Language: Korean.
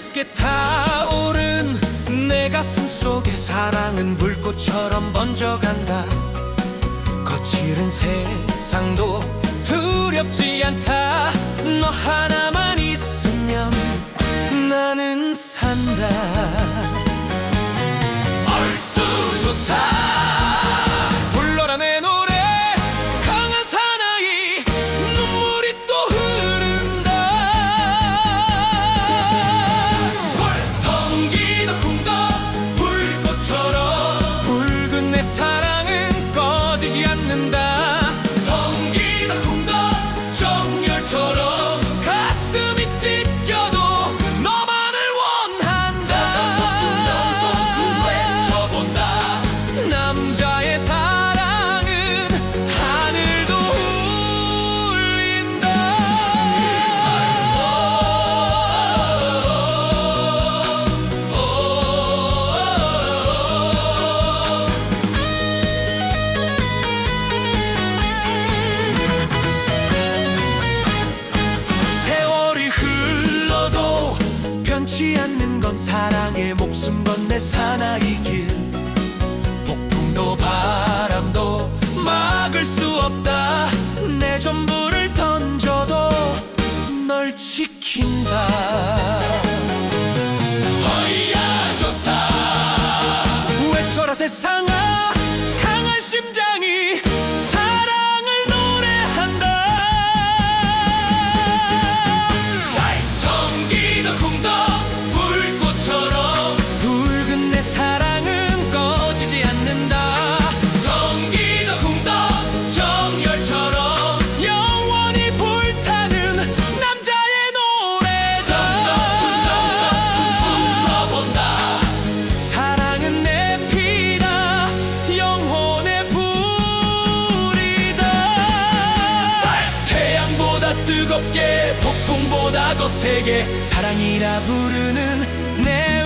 뜨겁게 타오른 내 가슴 속에 사랑은 불꽃처럼 번져간다. 거칠은 세상도 두렵지 않다. 너 하나 건 사랑의 목숨 건 내 사나이 길. 폭풍도 바람도 막을 수 없다. 내 전부를 던져도 널 지킨다. 허이야 좋다. 외쳐라 세상아 뜨겁게 폭풍보다 거세게 사랑이라 부르는 내